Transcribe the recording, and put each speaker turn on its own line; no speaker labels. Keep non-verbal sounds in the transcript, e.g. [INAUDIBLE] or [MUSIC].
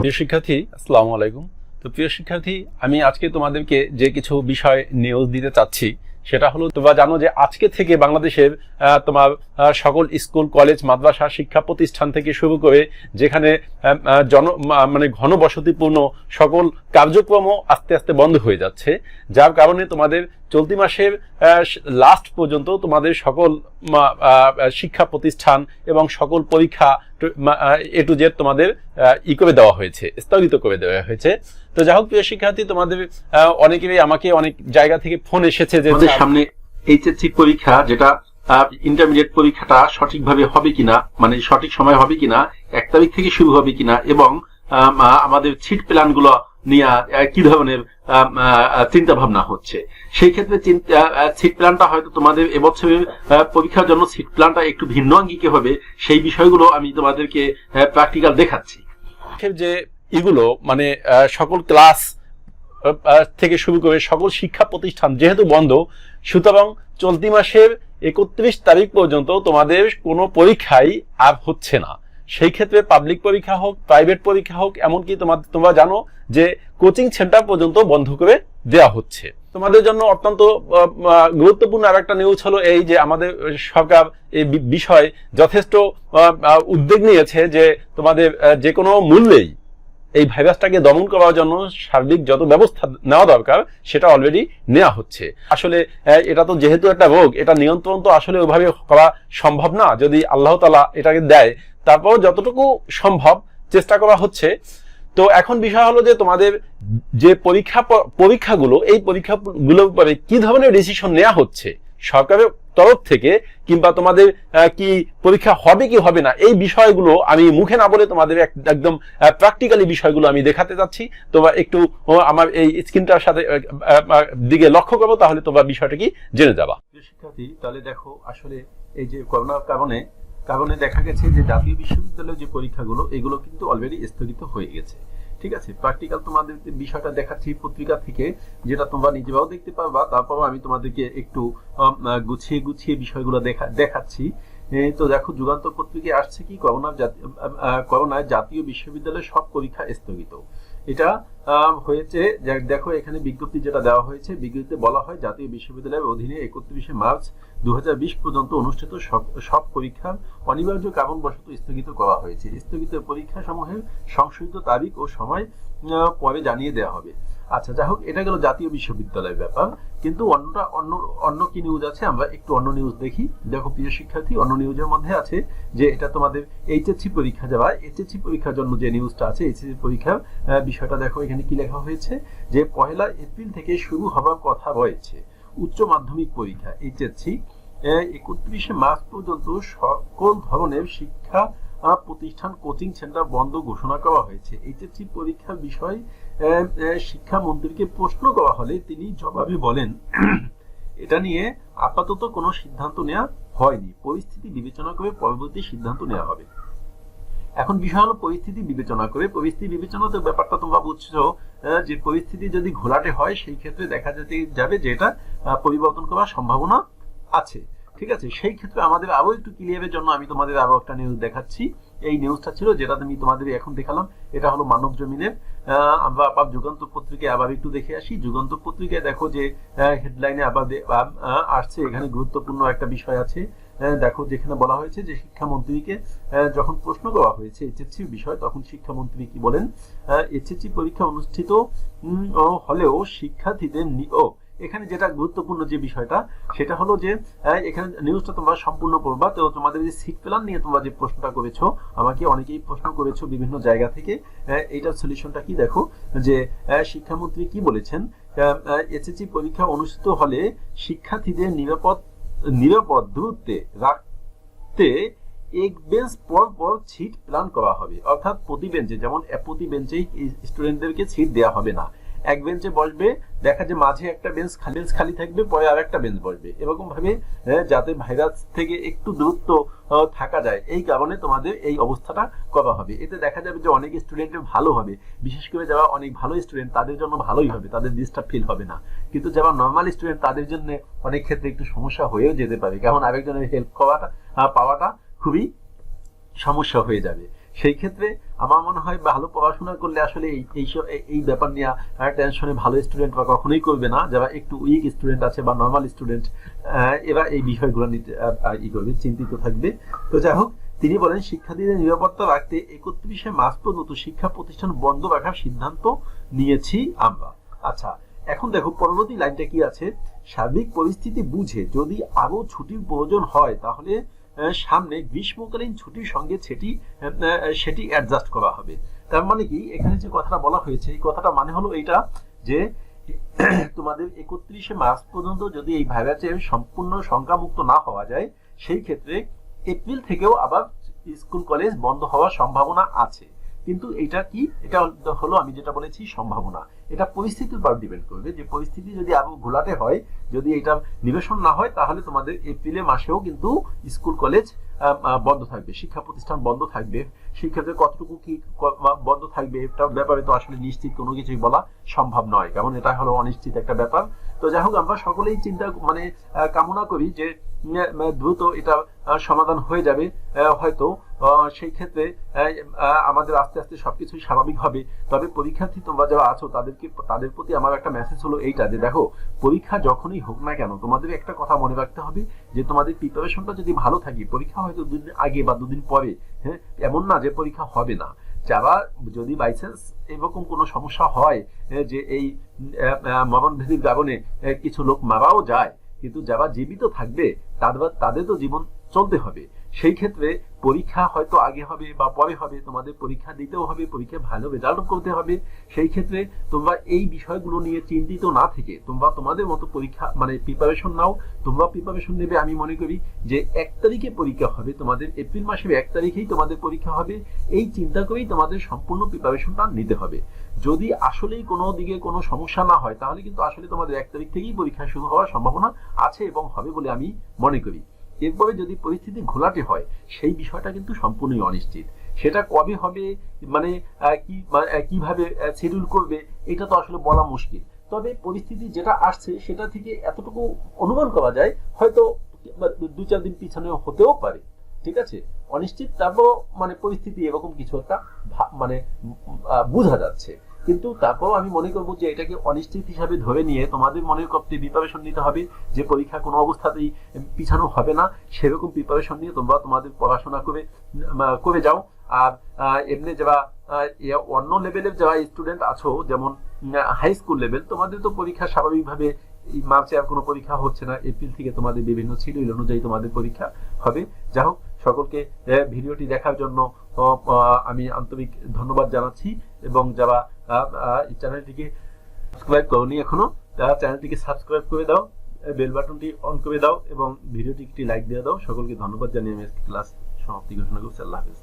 প্রিয় শিক্ষার্থী, আসসালামু আলাইকুম। তো প্রিয় শিক্ষার্থী, আমি আজকে তোমাদেরকে যে কিছু বিষয় নিউজ দিতে চাচ্ছি সেটা হলো তোমরা জানো যে আজকে থেকে বাংলাদেশের তোমার সকল স্কুল, কলেজ, মাদ্রাসা, শিক্ষা প্রতিষ্ঠান থেকে শুরু করে যেখানে জন মানে ঘনবসতিপূর্ণ সকল কার্যক্রম আস্তে আস্তে বন্ধ হয়ে যাচ্ছে। যার কারণে তোমাদের চলতি মাসের লাস্ট পর্যন্ত তোমাদের সকল শিক্ষা প্রতিষ্ঠান এবং সকল পরীক্ষা এ টু জেড তোমাদের ই করে দেওয়া হয়েছে স্থগিত করে দেওয়া হয়েছে। তো যাই হোক প্রিয় শিক্ষার্থী তোমাদের আহ, অনেকেরই আমাকে অনেক জায়গা থেকে ফোন এসেছে যে
সামনে এইচএসসি পরীক্ষা যেটা ইন্টারমিডিয়েট পরীক্ষাটা সঠিকভাবে হবে কিনা মানে সঠিক সময় হবে কিনা এক তারিখ থেকে শুরু হবে কিনা এবং আহ, আমাদের ছিট প্ল্যানগুলো নিয়ে কি ধরনের চিন্তা ভাবনা হচ্ছে? সেই ক্ষেত্রে সিট প্ল্যানটা হয়তো তোমাদের এবছরের পরীক্ষার জন্য সিট প্ল্যানটা একটু ভিন্ন আঙ্গিকে হবে, সেই বিষয়গুলো আমি তোমাদেরকে প্র্যাকটিক্যাল দেখাচ্ছি।
যে এগুলো মানে সকল ক্লাস থেকে শুরু করে সকল শিক্ষা প্রতিষ্ঠান যেহেতু বন্ধ, সুতরাং চলতি মাসের একত্রিশ তারিখ পর্যন্ত তোমাদের কোনো পরীক্ষাই আর হচ্ছে না। সেই ক্ষেত্রে পাবলিক পরীক্ষা হোক প্রাইভেট পরীক্ষা হোক, এমনকি তোমার, তোমরা জানো যে কোচিং সেন্টার পর্যন্ত বন্ধ করে দেওয়া হচ্ছে। তোমাদের জন্য অত্যন্ত গুরুত্বপূর্ণ আর একটা নিউজ হলো এই যে আমাদের সরকার এই বিষয় যথেষ্ট উদ্যোগ নিয়েছে যে তোমাদের যে কোনো মূল্যেই এই ভাইরাসটাকে দমন করার জন্য সার্বিক যত ব্যবস্থা নেওয়া দরকার, সেটা অলরেডি নেওয়া হচ্ছে। আসলে এটা তো যেহেতু একটা রোগ, এটা নিয়ন্ত্রণ তো আসলে ওইভাবে করা সম্ভব না। যদি আল্লাহ তালা এটাকে দেয় তারপর যতটুকু সম্ভব চেষ্টা করা হচ্ছে। তো এখন বিষয় হলো যে তোমাদের যে পরীক্ষা পরীক্ষাগুলো, এই পরীক্ষাগুলোর উপরে কি ধরনের ডিসিশন নেওয়া হচ্ছে? সরকারের তরফ থেকে কিংবা তোমাদের কি পরীক্ষা হবে কি হবে না, এই বিষয়গুলো আমি মুখে না বলে তোমাদের একদম প্র্যাকটিক্যালি বিষয়গুলো আমি দেখাতে চাচ্ছি। তোমরা একটু আমার এই স্ক্রিনটার সাথে দিকে লক্ষ্য করব তাহলে তোমরা বিষয়টা কি জেনে যাবা।
শিক্ষার্থী, তাহলে দেখো, আসলে এই যে করোনার কারণে কারণে দেখা গেছে যে জাতীয় বিশ্ববিদ্যালয়ের যে পরীক্ষাগুলো, এগুলো কিন্তু অলরেডি স্থগিত হয়ে গেছে। ঠিক আছে? প্র্যাকটিক্যাল তোমাদের বিষয়টা দেখাচ্ছি পত্রিকা থেকে, যেটা তোমরা নিজেরাও দেখতে পারবা, তারপর আমি তোমাদেরকে একটু গুছিয়ে গুছিয়ে বিষয়গুলো দেখা, দেখাচ্ছি। তো দেখো, যুগান্তর পত্রিকায় আসছে কি? করোনা করোনায় জাতীয় বিশ্ববিদ্যালয়ের সব পরীক্ষা স্থগিত। এটা হয়েছে দেখো এখানে বিজ্ঞপ্তি যেটা দেওয়া হয়েছে, বিজ্ঞপ্তিতে বলা হয় জাতীয় বিশ্ববিদ্যালয়ের অধীনে একত্রিশে মার্চ দু হাজার বিশ পর্যন্ত অনুষ্ঠিত সব পরীক্ষার অনিবার্য কারণবশত স্থগিত করা হয়েছে। স্থগিত পরীক্ষা সমূহের সংশোধিত তারিখ ও সময় পরে জানিয়ে দেওয়া হবে। আচ্ছা যাই হোক, এটা গেল জাতীয় বিশ্ববিদ্যালয়ের ব্যাপার। কিন্তু অন্যটা, অন্য অন্য কি নিউজ আছে? আমরা একটু অন্য নিউজ দেখি। দেখো, প্রিয় শিক্ষার্থী, অন্য নিউজের মধ্যে আছে যে এটা তোমাদের এইচএসসি পরীক্ষা যাওয়া এইচএসসি পরীক্ষার জন্য যে নিউজটা আছে এইচএসসি পরীক্ষার বিষয়টা দেখো, এখানে কি লেখা হয়েছে? যে পয়লা এপ্রিল থেকে শুরু হবার কথা রয়েছে। উচ্চ মাধ্যমিক পরীক্ষা এইচএসসি একত্রিশে মার্চ পর্যন্ত সকল ধরনের শিক্ষা প্রতিষ্ঠান, কোচিং সেন্টার বন্ধ ঘোষণা করা হয়েছে। এইচএসসি পরীক্ষার বিষয় শিক্ষামন্ত্রীকে প্রশ্ন করা হলে তিনি জবাবে বলেন, এটা নিয়ে আপাতত কোনো সিদ্ধান্ত নেওয়া হয়নি। পরিস্থিতি বিবেচনা করে পরবর্তী সিদ্ধান্ত নেওয়া হবে। এখন বিষয় হলো পরিস্থিতি বিবেচনা করে। পরিস্থিতি বিবেচনা তো ব্যাপারটা তোমরা বুঝছ যে পরিস্থিতি যদি ঘোলাটে হয়, সেই ক্ষেত্রে দেখা যেতে যাবে যে এটা পরিবর্তন করার সম্ভাবনা আছে। ঠিক আছে? সেই ক্ষেত্রে আমাদের আরও একটু ক্লিয়ারের জন্য আমি তোমাদের আরও একটা নিউজ দেখাচ্ছি। এই নিউজটা ছিল যেটা আমি তোমাদের এখন দেখালাম। এটা হলো মানব জমিনের আমরা আবার যুগান্ত পত্রিকায় আবার একটু দেখে আসি। যুগান্ত পত্রিকায় দেখো যে হেডলাইনে আবার আসছে, এখানে গুরুত্বপূর্ণ একটা বিষয় আছে। দেখো যেখানে বলা হয়েছে যে শিক্ষামন্ত্রীকে যখন প্রশ্ন করা হয়েছে এইচএসসি বিষয়, তখন শিক্ষামন্ত্রী কি বলেন? এইচএসসি পরীক্ষা অনুষ্ঠিত হলেও শিক্ষার্থীদের নি- ও এখানে যেটা গুরুত্বপূর্ণ যে বিষয়টা, সেটা হলো যে এখানে নিউজটা তোমরা সম্পূর্ণ পড়বা। তো তোমাদের যে সিট প্ল্যান নিয়ে তোমরা যে প্রশ্নটা করেছ, আমাকে অনেকেই প্রশ্ন করেছ বিভিন্ন জায়গা থেকে এইটার সলিউশনটা কি দেখো? যে শিক্ষামন্ত্রী কি বলেছেন? এসএসসি পরীক্ষা অনুষ্ঠিত হলে শিক্ষার্থীদের নিরাপদ নিরাপদ দূরত্বে রাখতে এক বেঞ্চ পর পর সিট প্ল্যান করা হবে। অর্থাৎ প্রতি বেঞ্চে যেমন প্রতি বেঞ্চেই স্টুডেন্টদেরকে সিট দেওয়া হবে না। এক বেঞ্চে বসবে, দেখা যে মাঝে একটা বেঞ্চ খালি বেঞ্চ খালি থাকবে, পরে আর একটা বেঞ্চ বসবে। এরকম ভাবে যাতে ভাইরাস থেকে একটু দূরত্ব থাকা যায়। এই কারণে তোমাদের এই অবস্থাটা করা হবে। এতে দেখা যাবে যে অনেক স্টুডেন্টের ভালো হবে। বিশেষ করে যারা অনেক ভালো স্টুডেন্ট তাদের জন্য ভালোই হবে। তাদের ডিস্টার্ব ফিল হবে না। কিন্তু যারা নর্মাল স্টুডেন্ট তাদের জন্য অনেক ক্ষেত্রে একটু সমস্যা হয়েও যেতে পারে। কারণ আরেকজনের হেল্প করাটা পাওয়াটা খুবই সমস্যা হয়ে যাবে। সেই ক্ষেত্রে আমার মনে হয় ভালো পড়াশোনা করলে আসলে এই, এই- ব্যাপার নিয়ে টেনশনে ভালো স্টুডেন্ট বা কখনোই করবে না। যারা একটু উইক স্টুডেন্ট আছে বা নর্মাল স্টুডেন্ট এরা এই বিষয়গুলো নিতে ই করবে, চিন্তিত থাকবে। তো যাই হোক, তিনি বলেন, শিক্ষার্থীদের নিরাপত্তা রাখতে একত্রিশে মার্চ পর্যন্ত শিক্ষা প্রতিষ্ঠান বন্ধ রাখার সিদ্ধান্ত নিয়েছি আমরা। আচ্ছা এখন দেখো, পরবর্তী লাইনটা কি আছে? সার্বিক পরিস্থিতি বুঝে যদি আরও ছুটির প্রয়োজন হয়, তাহলে সামনে গ্রীষ্মকালীন ছুটির সঙ্গে সেটি সেটি অ্যাডজাস্ট করা হবে। তার মানে কি? এখানে যে কথাটা বলা হয়েছে, এই কথাটা মানে হলো এইটা যে, [CLEARS THROAT] তোমাদের একত্রিশে মার্চ পর্যন্ত যদি এই ভাইরাসের সম্পূর্ণ সংখ্যামুক্ত না হওয়া যায়, সেই ক্ষেত্রে এপ্রিল থেকেও আবার স্কুল কলেজ বন্ধ হওয়ার সম্ভাবনা আছে। কিন্তু এটা কি? এটা হলো আমি যেটা বলেছি সম্ভাবনা। এটা পরিস্থিতির উপর ডিপেন্ড করবে। যে পরিস্থিতি যদি আরও ঘোলাটে হয়, যদি এটা নিবেশন না হয়, তাহলে তোমাদের এপ্রিলে মাসেও কিন্তু স্কুল, কলেজ বন্ধ থাকবে। শিক্ষা প্রতিষ্ঠান বন্ধ থাকবে। ক্ষেত্রে কতটুকু কি বন্ধ থাকবে এটা ব্যাপারে তো আসলে নিশ্চিত কোনো কিছুই বলা সম্ভব নয়। কারণ এটা হলো অনিশ্চিত একটা ব্যাপার। তো যাই হোক, আমরা সকলেই চিন্তা মানে কামনা করি যে দ্রুত এটা সমাধান হয়ে যাবে হয়তো সেই ক্ষেত্রে আমাদের আস্তে আস্তে সবকিছুই স্বাভাবিক হবে। তবে পরীক্ষার্থী তোমরা যারা আছো, তাদেরকে, তাদের প্রতি আমার একটা মেসেজ হলো এইটা, যে দেখো, পরীক্ষা যখনই হোক না কেন, তোমাদের একটা কথা মনে রাখতে হবে, যে তোমাদের প্রিপারেশনটা যদি ভালো থাকে, পরীক্ষা হয়তো দুদিন আগে বা দুদিন পরে হ্যাঁ এমন না যে পরীক্ষা হবে না। যারা যদি বাইচান্স এরকম কোনো সমস্যা হয় যে এই মরণভেদির কারণে কিছু লোক মারাও যায়, কিন্তু যারা জীবিত থাকবে তাদের তো জীবন চলতে হবে। সেই ক্ষেত্রে পরীক্ষা হয়তো আগে হবে বা পরে হবে, তোমাদের পরীক্ষা দিতেও হবে, পরীক্ষা ভালো রেজাল্ট করতে হবে। সেই ক্ষেত্রে তোমরা এই বিষয়গুলো নিয়ে চিন্তিত না থেকে তোমরা তোমাদের মতো পরীক্ষা মানে প্রিপারেশন নাও। তোমরা প্রিপারেশন নেবে, আমি মনে করি যে এক তারিখে পরীক্ষা হবে, তোমাদের এপ্রিল মাসের এক তারিখেই তোমাদের পরীক্ষা হবে। এই চিন্তা করেই তোমাদের সম্পূর্ণ প্রিপারেশনটা নিতে হবে। যদি আসলেই কোনো দিকে কোনো সমস্যা না হয়, তাহলে কিন্তু আসলে তোমাদের এক তারিখ থেকেই পরীক্ষা শুরু হওয়ার সম্ভাবনা আছে এবং হবে বলে আমি মনে করি। এরপরে যদি পরিস্থিতি ঘোলাটে হয়, সেই বিষয়টা কিন্তু সম্পূর্ণই অনিশ্চিত। সেটা কবে হবে মানে কি কীভাবে শিডিউল করবে, এটা তো আসলে বলা মুশকিল। তবে পরিস্থিতি যেটা আসছে, সেটা থেকে এতটুকু অনুমান করা যায়, হয়তো দু চার দিন পিছনে হতেও পারে। ঠিক আছে? অনিশ্চিত তারপর মানে পরিস্থিতি এরকম কিছু একটা মানে বোঝা যাচ্ছে। কিন্তু তারপর আমি মনে করব যে এটাকে অনিশ্চিত হিসাবে ধরে নিয়ে তোমাদের মনের করতে প্রিপারেশন নিতে হবে, যে পরীক্ষা কোনো অবস্থাতেই পিছানো হবে না, সেরকম প্রিপারেশন নিয়ে তোমরা তোমাদের পড়াশোনা করে করে যাও। আর এমনি যারা অন্য লেভেলের যারা স্টুডেন্ট আছো, যেমন হাই স্কুল লেভেল তোমাদের তো পরীক্ষা স্বাভাবিকভাবে এই মার্চে আর কোনো পরীক্ষা হচ্ছে না এপ্রিল থেকে তোমাদের বিভিন্ন শিডিউল অনুযায়ী তোমাদের পরীক্ষা হবে। যা হোক, সকলকে ভিডিওটি দেখার জন্য আমি আন্তরিক ধন্যবাদ জানাচ্ছি। এবং যারা এই চ্যানেলটিকে সাবস্ক্রাইব করনি এখনও, তারা চ্যানেলটিকে সাবস্ক্রাইব করে দাও বেল বাটনটি অন করে দাও এবং ভিডিওটি একটি লাইক দিয়ে দাও। সকলকে ধন্যবাদ জানিয়ে আমি আজকে ক্লাস সমাপ্তি ঘোষণা করছি। আল্লাহ হাফিজ।